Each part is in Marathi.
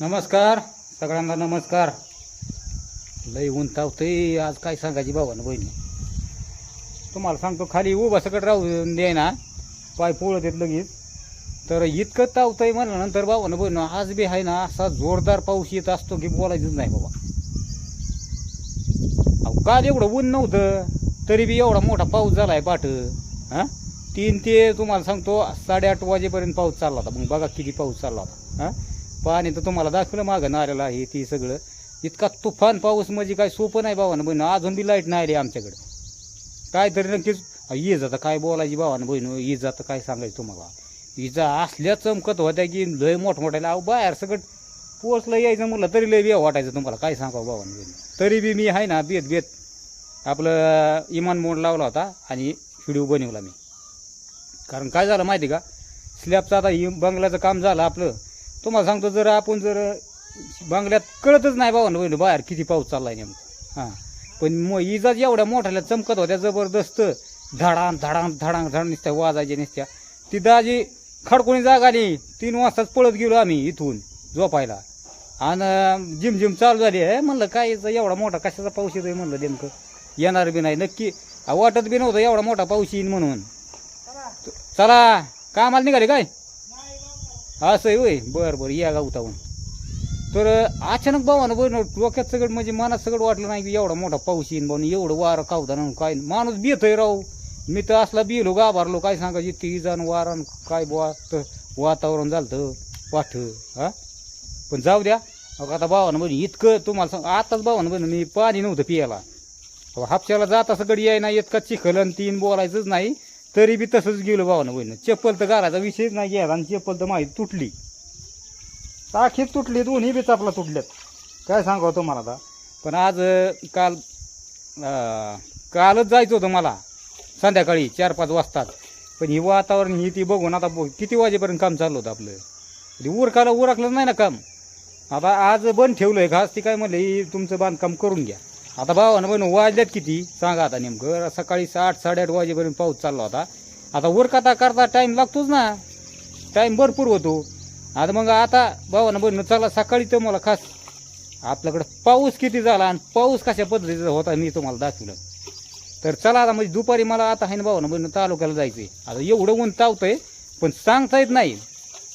नमस्कार सगळ्यांना नमस्कार. लई ऊन तावतंय आज काय सांगायची भावानं बहिणी? तुम्हाला सांगतो खाली उभा सकट राहू दे ना पाय पोळत येत लगेच. तर इतकं तावतंय म्हणल्यानंतर भावानं बहिणी आज बी आहे ना असा जोरदार पाऊस येत असतो की बोलायचंच नाही बाबा. अहो काल एवढं ऊन नव्हतं तरी बी एवढा मोठा पाऊस झालाय पाठ हां? तीन ते तुम्हाला सांगतो साडेआठ वाजेपर्यंत पाऊस चालला होता. मग बघा किती पाऊस चालला होता. हां? पाणी तर तुम्हाला दाखवलं मागं नाऱ्याला आहे ती सगळं. इतका तुफान पाऊस म्हणजे काय सोपं नाही भावानं बहिण. अजून बी लाइट नाही आली आमच्याकडे. काय तरी नक्कीच ये जातं काय बोलायची भावानं बहिण? ये जातं काय सांगायचं तुम्हाला? इजा असल्या चमकत होत्या की लय मोठमोठ्याला अहो बाहेर सगळं पोचलं यायचं म्हणलं तरी लय बिया वाटायचं तुम्हाला. काय सांगावं भावानं बहिण? तरी बी मी आहे ना बेत बेत. आपलं इमान मोड लावला होता आणि व्हिडिओ बनवला मी. कारण काय झालं माहिती का? स्लॅबचं आता ही बंगल्याचं काम झालं आपलं. तुम्हाला सांगतो जर आपण जर बंगल्यात कळतच नाही बाबा बहिण बाहेर किती पाऊस चाललाय नेमकं. हां. पण मग इजा एवढ्या मोठ्याला चमकत होत्या जबरदस्त धडान धडान धडान धडान नुसत्या वाजायच्या नुसत्या. ती दाजी खडकोणी जाग आली तीन वाजताच पळत गेलो आम्ही इथून झोपायला. आणि जिमजिम चालू झाली आहे म्हणलं काय एवढा मोठा कशाचा पाऊस येतोय म्हणलं नेमकं. येणार बी नाही नक्की. वाटत बी नव्हतं एवढा मोठा पाऊस येईन म्हणून. चला कामाला निघाले काय? असं होय. बरं बरं या गावताहून तर अचानक भावानं बरं डोक्यात सगळं म्हणजे मनात सगळं वाटलं नाही की एवढा मोठा पाऊस येईन भाऊन एवढं वारं कावताना काय माणूस बेतय राहू मी तर असला बिलो गाभारलो काय सांगा ती जाण वारण काय बुवा तर वातावरण झालं पाठ हा? पण जाऊ द्या. अहो, आता भावानं म्हणजे इतकं तुम्हाला सांग आताच भावानं म्हणजे मी पाणी नव्हतं पियाला. अहो, हापशाला जात असं गडी याय ना इतका चिखल आणि तीन बोलायचंच नाही. तरी बी तसंच गेलो भावानं बहिणं चप्पल तर घालायचा विषयच नाही घ्यायला आणि चप्पल तर माहीत तुटली. ताखीच तुटली दोन्ही बी चापला तुटल्यात. काय सांगावं तुम्हाला आता? पण आज काल कालच जायचं होतं मला. संध्याकाळी चार पाच वाजताच. पण ही वातावरण ही ती बघून आता बघ किती वाजेपर्यंत काम चाललं होतं आपलं? म्हणजे ते उरकाला उरकलं नाही ना काम. आता आज बंद ठेवलं आहे घास ती काय म्हणलं ही तुमचं बांधकाम करून घ्या. आता भावानं बहिण वाजल्यात किती? सांगा आता नेमकं. सकाळी आठ साडेआठ वाजेपर्यंत पाऊस चालला होता. आता उरकाता करता टाईम लागतोच ना. टाईम भरपूर होतो. आता मग आता भावानं बन चला सकाळी तर मला खास आपल्याकडं पाऊस किती झाला आणि पाऊस कशा पद्धतीचा होता मी तुम्हाला दाखवलं. तर चला आता म्हणजे दुपारी मला आता आहे ना भावानं बन तालुक्याला जायचं आहे आता एवढं ऊन तावतंय पण सांगता येत नाही.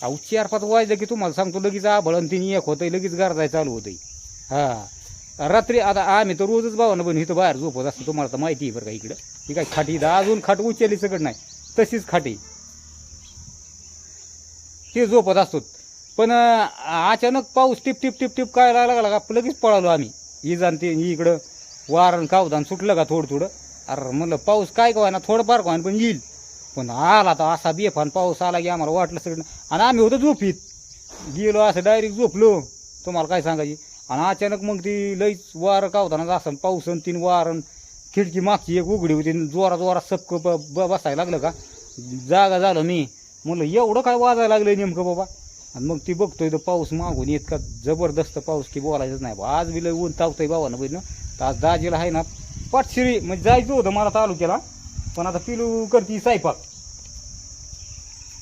अहो चार पाच वाजलं की तुम्हाला सांगतो लगेच आभळण तिने एक होतंय लगेच गारजाय चालू होतंय. हां. रात्री आता आम्ही तर रोजच भावानं पण इथं बाहेर झोपत असतो. तुम्हाला तर माहिती आहे बरं का इकडं. ही काय खाटी इथं अजून खाट उचलली सगळं नाही. तशीच खाटी ते झोपत असतो. पण अचानक पाऊस टिप टिप टिप टिप काय लागला लागला का लगेच पळालो आम्ही. ही जाण ते ही इकडं वारण कावदान सुटलं का थोडं थोडं? अरे म्हणलं पाऊस काय का ना थोडंफार का पण येईल. पण आला तर असा बेफान पाऊस आला की आम्हाला वाटलं सगळं. आणि आम्ही होतो झोपीत. गेलो असं डायरेक्ट झोपलो. तुम्हाला काय सांगायची? आणि अचानक मग ती लईच वारं कावताना असं पाऊस आणि तीन वारण खिडकी मागची एक उघडी होती आणि जोरा जोरा सपक ब ब- बसायला लागलं का? जागा झालं मी म्हणलं एवढं काय वाजायला लागलं नेमकं बाबा? आणि मग ती बघतोय तर पाऊस मागून इतका जबरदस्त पाऊस की बोलायचंच नाही बा आज बी लय ऊन तावतंय बाबानं बहिणं तर आज दाजीला आहे ना पाठशिरी म्हणजे जायचं होतं मला तालुक्याला पण आता पिलू करती सायपाक.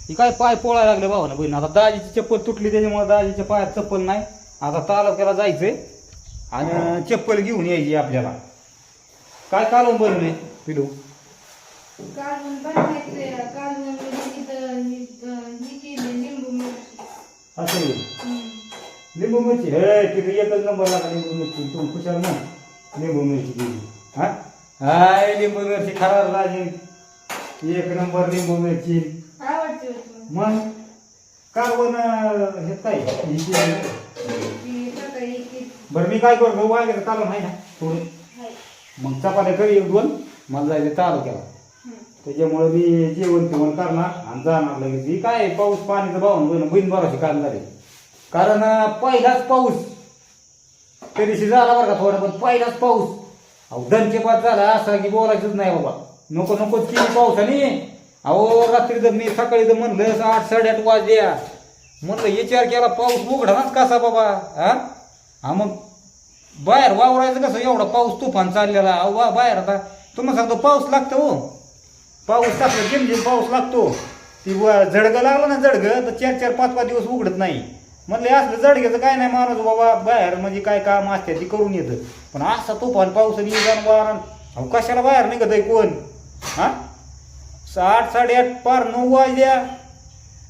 ही काय पाय पोळायला लागले भावानं बहीण आता दाजीची चप्पल तुटली त्याच्यामुळे दाजीच्या पायात चप्पल नाही. आता तालुक्याला जायचंय आणि चप्पल घेऊन यायची आपल्याला. काय कालवून बनवले? पिलू. काढून बनवायचे काढून इथं इथं ही केली लिंबू मिरची. असं. लिंबू मिरची. हे तिथे एकच नंबर लागला लिंबू मिरची. तू खुशाल ना? लिंबू मिरची केली. हा? हाय लिंबू मिरची खराब दाजी एक नंबर लिंबू मिरची. आवडते मग? कालवण हे काय? ही बरं मी काय करतो वांग्याचं कालवण आहे ना थोडं मग चपात्या करी एक दोन मला जायचं तालुक्याला हम्म. त्याच्यामुळे मी जेवण फिवण करणार आणि जाणार लगेच. ही काय पाऊस पाणीचं भावून बहिण बहीण भराची काम झाले. कारण अं, पहिलाच पाऊस. तरीशी झाला बरं का थोडा पण पहिलाच पाऊस. अहो दणकेपात झाला असा की बोलायचंच नाही बाबा. नको नकोच किती पावसाने. अहो रात्री तर मी सकाळी तर म्हणलं आठ साडेआठ वाजल्या. म्हणलं विचार केला पाऊस उघडानाच कसा बाबा हा हा मग बाहेर वावरायचं कसं? एवढा पाऊस तुफान चाललेला. अहो वा बाहेर आता तुम्हाला सांगतो पाऊस लागतो हो. पाऊस टाकलं जिमजिम पाऊस लागतो. ती व- झडगं लागलं ना जडगं तर चार चार पाच पाच दिवस उघडत नाही. म्हणले असलं जडग्याचं काय नाही माणूस बाबा बाहेर म्हणजे काय काम असते ती करून येतं. पण असा तुफान पाऊस आणि वारण अहो कशाला बाहेर निघत आहे कोण? हा? आठ साडेआठ पार नऊ वाजल्या.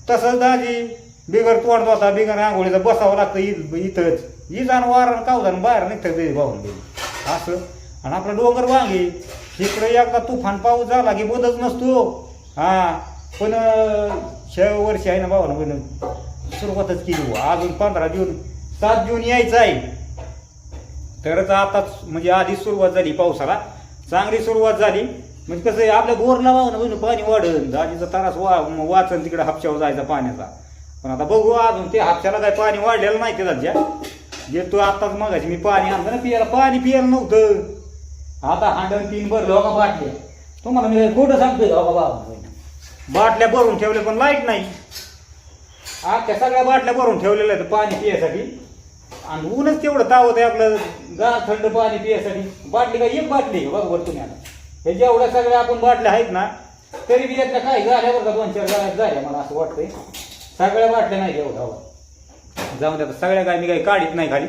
तसंच दाजी. बिगर तोंड होता बिगर आंघोळीचा बसावं लागतं इ- इथंच. इजान वारण कावदान बाहेर निघतं ते भाऊन असं. आणि आपलं डोंगर वांगे. इकडे एकदा तुफान पाऊस झाला की बंदच नसतो. हा. पण शेव वर्षी आहे ना भावानं पण सुरुवातच केली बुवा. अजून पंधरा जून सात जून यायचं आहे. तरच आताच म्हणजे आधीच सुरुवात झाली पावसाला. चांगली सुरुवात झाली. म्हणजे कसं आहे आपल्या बोरला वाहून पाणी वाढन. दाजीचा तारास वा वाचन तिकडे हापशावर जायचा पाण्याचा. पण आता बघू अजून ते हापशाला काय पाणी वाढलेलं नाही ते सध्या जे तू आताच मगाशी मी पाणी आणलं ना पियाला. पाणी पियाला नव्हतं. आता हांडण तीन भरलं हो का बाटल्या तुम्हाला मी कुठं खोटं सांगतोय का बाबा? बाटल्या भरून ठेवल्या पण लाइट नाही. आख्या सगळ्या बाटल्या भरून ठेवलेल्या आहेत पाणी पियासाठी. आणि ऊनच तेवढं तावत आहे आपलं गार थंड पाणी पियासाठी. बाटली काय एक बाटली आहे बघ बरं तुम्ही आता? हे जेवढ्या सगळ्या आपण बाटल्या आहेत ना तरी बी यातल्या काही झाल्या बरं का दोन चार झाल्या मला असं वाटतंय. सगळ्या वाटल्या नाही एवढ्या जाऊन द्या सगळ्या काय मी काही काढीत नाही खाली.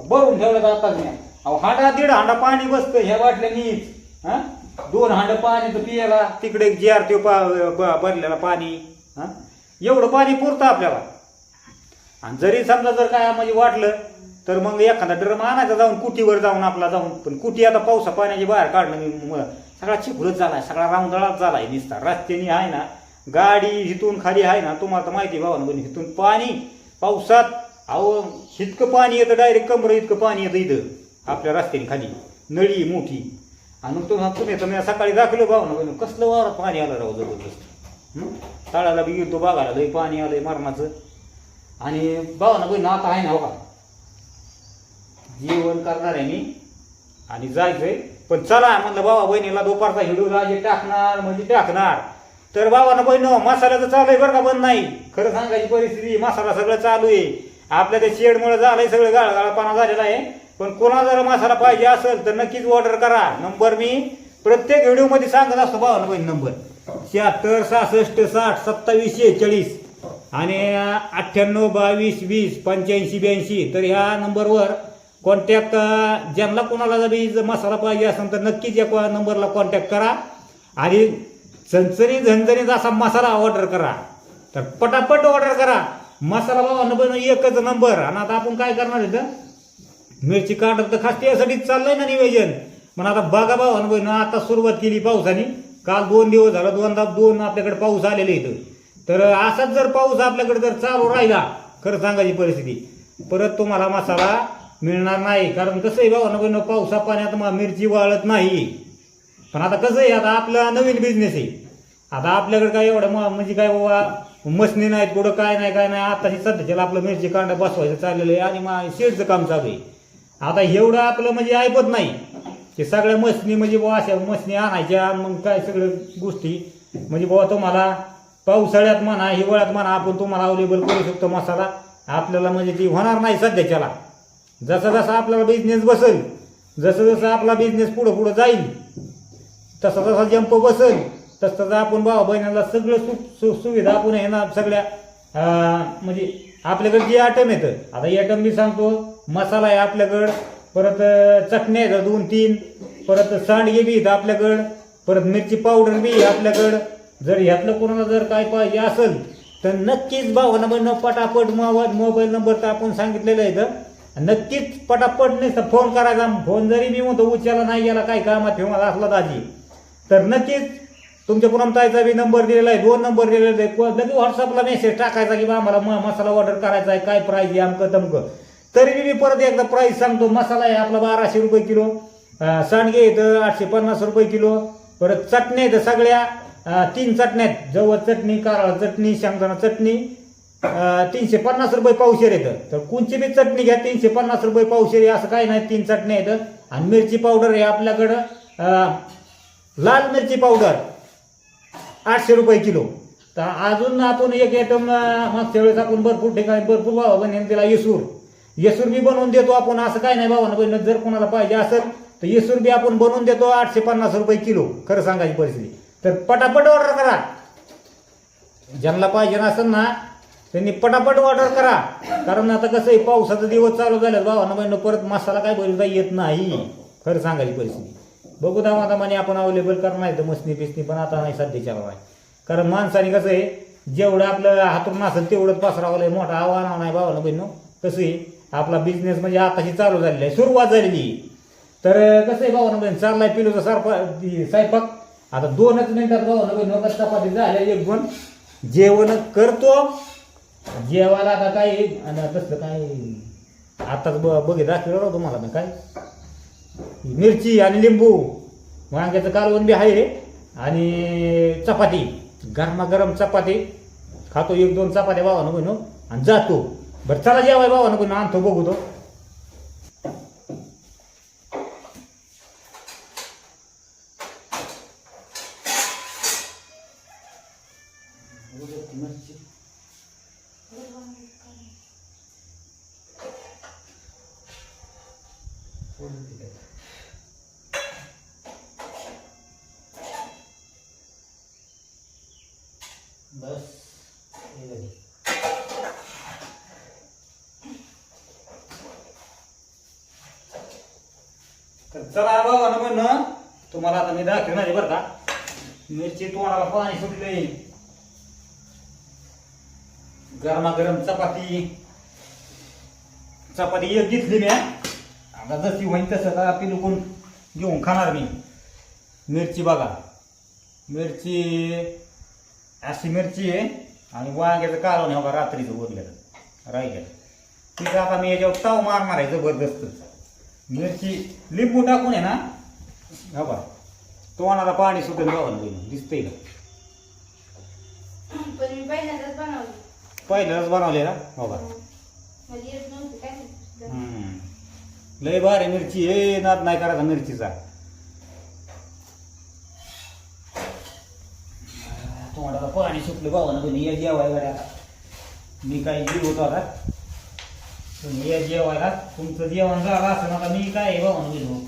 भरून ठेवलं तर आताच नाही. अहो हांडा दीड हांडा पाणी बसतं ह्या वाटल्या नीच हा? दोन हांड पाणी तर पियाला. तिकडे जार ते पा ब- भरलेला पाणी. हां? एवढं पाणी पुरतं आपल्याला. आणि जरी समजा जर काय म्हणजे वाटलं तर मग एखादा ड्रम आणायचा जाऊन कुटीवर जाऊन आपला जाऊन. पण कुटी आता पावसा पाण्याची बाहेर काढणं मी म- सगळा चिखलच झालाय सगळा झाला झालाय निसता. रस्त्याने आहे ना गाडी हिथून खाली आहे ना तुम्हाला तर माहिती भावानं पण हिथून पाणी पावसात अहो इतकं पाणी येतं डायरेक्ट कमर इतकं पाणी येतं इथं आपल्या रस्त्याने खाली. नळी मोठी. आणि मग तुम्ही तर मी सकाळी दाखवलं भावा बहिणी कसलं वावरात पाणी आलं राहू जबरदस्त. तळाला बी गेलो बघायला लय पाणी आलंय मरणाचं. आणि भावा ना बहिण आता आहे ना हो का जेवण करणार आहे मी आणि जायचंय. पण चला म्हणलं भावा बहिणीला दुपारचा हिडू राजे टाकणार म्हणजे टाकणार. तर बाबानं बहिण मसाल्याचं चालू आहे बरं का बंद नाही. खरं सांगायची परिस्थिती मसाला सगळं चालू आहे आपल्या त्या शेडमुळे झालंय सगळं गाळगाळपाना झालेला आहे. पण कोणा जर मसाला पाहिजे असेल तर नक्कीच ऑर्डर करा. नंबर मी प्रत्येक व्हिडिओमध्ये सांगत असतो बाबानं बहीण नंबर शहात्तर सहासष्ट साठ सत्तावीस शेहेचाळीस. आणि अठ्ठ्याण्णव बावीस वीस पंच्याऐंशी ब्याऐंशी. तर ह्या नंबरवर कॉन्टॅक्ट ज्यांना कोणाला जरी जर मसाला पाहिजे असेल तर नक्कीच या नंबरला कॉन्टॅक्ट करा. आणि चणचणी झणझणीचा असा मसाला ऑर्डर करा. तर पटापट ऑर्डर करा. मसाला बाबा नंबर एकच नंबर आणि आता आपण काय करणार इथं? मिरची काढत तर खास त्यासाठीच चाललंय ना नियोजन पण आता बघा भाऊ बहिण आता सुरुवात केली पावसाने. काल दोन दिवस झाला दोनदा दोन आपल्याकडे पाऊस आलेले इथं. तर असाच जर पाऊस आपल्याकडे जर चालू राहिला खरं सांगायची परिस्थिती परत तुम्हाला मसाला मिळणार नाही. कारण कसं आहे भाऊ बहिण पावसा पाण्यात मग मिरची वाळत नाही. पण आता कसं आहे आता आपला नवीन बिझनेस आहे. आता आपल्याकडे काय एवढं म- म्हणजे काय बाबा मशनी नाहीत कुठं काय नाही काय नाही. आता हे सध्याच्याला आपलं मिरची कांडा बसवायचं चाललेलं आहे आणि मग शेडचं काम चालू आहे. आता एवढं आपलं म्हणजे ऐपत नाही. ते सगळ्या मशनी म्हणजे बाबा अशा मशनी आणायच्या आणि मग काय सगळ्या गोष्टी. म्हणजे बाबा तुम्हाला पावसाळ्यात म्हणा हिवाळ्यात म्हणा आपण तुम्हाला अवेलेबल करू शकतो मसाला. आपल्याला म्हणजे ती होणार नाही सध्याच्याला. जसा जसा आपल्याला बिझनेस बसेल जसं जसं आपला बिझनेस पुढं पुढं जाईल तसा तसा जंप बसेल तसं तसं आपण भावा बहिणाला सगळं सुख सु सुविधा आपण आहे ना सगळ्या म्हणजे आपल्याकडे जे आयटम येतं आता आयटम मी सांगतो मसाला आहे आपल्याकडं परत चटणी चटण्या दोन तीन परत सांडगे बी आहेत आपल्याकडं परत मिरची पावडर बी आहे आपल्याकडं. जर ह्यातलं कोणाला जर काय पाहिजे असेल तर नक्कीच भावानं बहिणं पटापट मोबाईल मोबाईल नंबर तर आपण सांगितलेला आहे तर नक्कीच पटापट नाही फोन करायचा फोन जरी मी म्हणतो उचलला नाही गेला काय कामात ठेवा असला दाजी. तर नक्कीच तुमच्या पुरमताईचा बी नंबर दिलेला आहे दोन नंबर दिलेला आहे लगेच व्हॉट्सअपला मेसेज टाकायचा की बा आम्हाला म- मसाला ऑर्डर करायचा आहे काय प्राईज आहे अमकं तमकं. तरी मी परत एकदा प्राईस सांगतो मसाला आहे आपला बाराशे रुपये किलो सांडगे येतं आठशे पन्नास रुपये किलो परत चटण्या येतं सगळ्या तीन चटण्या आहेत. जवळ चटणी कारळा चटणी शेंगदाणा चटणी तीनशे पन्नास रुपये पावशेर येतं तर कोणची बी चटणी घ्या तीनशे पन्नास रुपये पावशेर असं काही नाही तीन चटण्या येतं आणि मिरची पावडर आहे आपल्याकडं लाल मिरची पावडर आठशे रुपये किलो. तर अजून आपण एक आयटम मागच्या वेळेस आपण भरपूर ठिकाणी भरपूर भावा बनेन त्याला येसूर. येसूर बी बनवून देतो आपण असं काय नाही भावानं बहिणी जर कोणाला पाहिजे असेल तर येसूर बी आपण बनवून देतो आठशे पन्नास रुपये किलो खरं सांगायची परिस्थिती. तर पटापट ऑर्डर करा. ज्यांना पाहिजे असेल ना त्यांनी पटापट ऑर्डर करा. कारण आता कसं आहे पावसाचा दिवस चालू झाला भावानं बहिणं परत मसाला काय बनवता येत नाही. खरं सांगायची परिस्थिती. बघू दामा दामाने आपण अवेलेबल करणार नाही तर मसनी पिसनी पण आता नाही सध्याच्या आहे कारण माणसाने कसं आहे जेवढं आपलं हातून असेल तेवढंच पसरावं मोठा आव्हान नाही भावानं बहिणू कसं आहे आपला बिझनेस म्हणजे आताशी चालू झालेला आहे. सुरुवात झालेली तर कसं आहे भावानं बहिणी चाललाय पिलूचा सारपा स्वयंपाक. आता दोनच मिनिटात भावानं बहिणी वगैरे चपाती झाल्या एक दोन. जेवण करतो. जेवायला आता काय आणि तसलं काय आताच ब बघित दाखवलं तुम्हाला मी काय. मिरची आणि लिंबू. वांग्याचं कालवण बी आहे. आणि चपाती. गरमागरम चपाती. खातो एक दोन चपात्या भावानं बहिणू आणि जातो. बरं चला जेवाय भावानं बहिणू आणतो बघू तो. बस चला बाबा ना म्हणणं तुम्हाला आता मी दाखवणार आहे बरं का. मिरची तोंडाला पाणी सुटले गरमागरम चपाती. चपाती एक घेतली मी आता जशी होईन तसं का पिलुकून घेऊन खाणार मी. मिरची बघा. मिरची अशी मिरची आहे आणि वांग्याचं कालवण आहे बघा रात्रीचं उरलेलं. राहिलेलं. तिथं आता मी याच्यावर ताव मारणार आहे जबरदस्त. मिरची लिंबू टाकून आहे ना? हा बा. तोंडाला पाणी सुटेल गावाला दिसतंय का पण मी पहिल्यांदाच बनवली. पहिल्यांदाच बनवले ना? हो बा. येत नव्हती काय माहिती. हम्म. लय भारी मिरची हे नाद नाही करायचा मिरचीचा. तोंडाला पाणी सुटलं भावानं पण या जेवायला गाड्या मी काही जीव होतो आता. तुम्ही या जेवायला तुमचं जेवण झालं असं नका मी काय भावानं गेलो.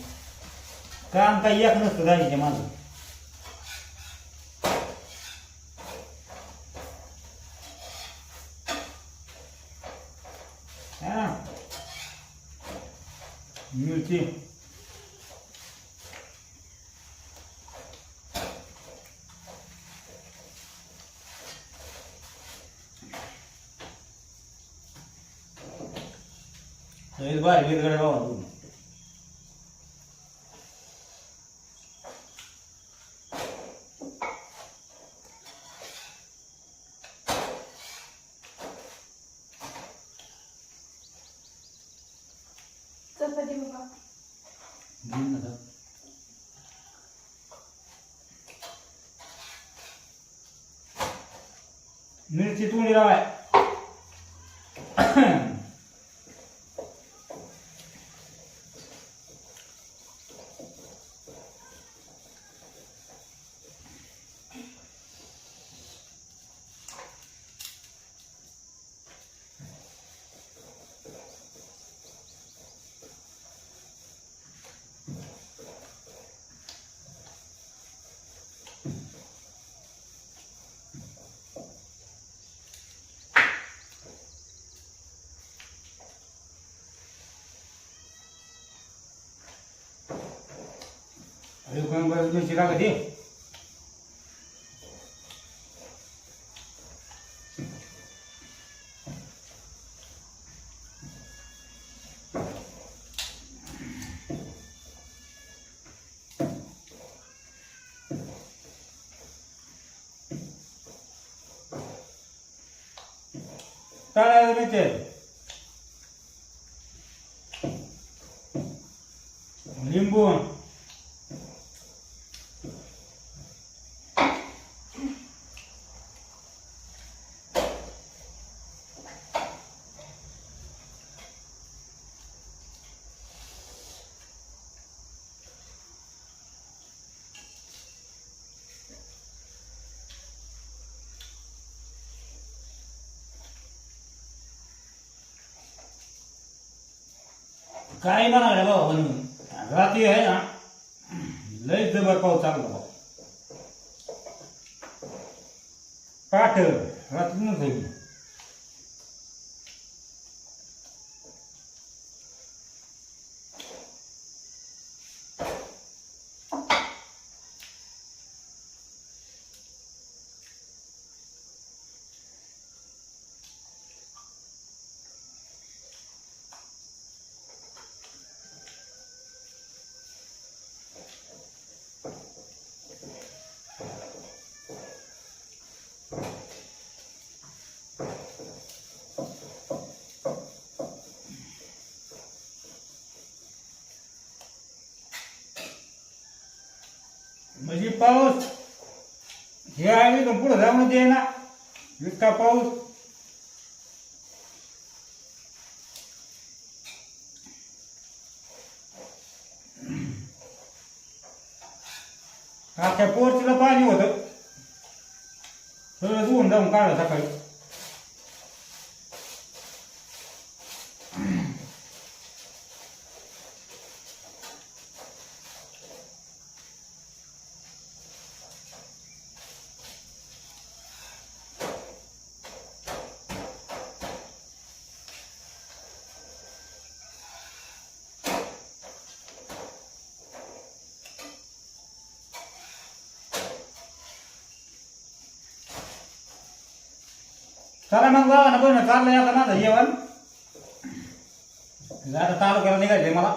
काम काही एक नसतं गाडीचे माझं. हा. मिरची. भारी वेगवेगळ्या भावानं चपाती नका. मिरची तोंडी लावाय. अरे कोण बरं मिरची टाका दे टाळायला मिळते लिंबू काय ना बाबा म्हणून रात्री आहे ना लय जबर पाऊस चालला बाबा पाठ रात्री नसेल म्हणजे पाऊस. हे आहे इथून पुढं जाऊन दे ना इतका पाऊस. अख्ख्या पोर्चला पाणी होतं. सगळं धुवून जाऊन काढा सकाळी. चला मग बाबा ना पण चाललंय आता माझं जेवण. आता तालुक्याला निघायचंय मला.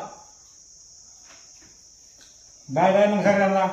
बाय बाय मग सगळ्यांना.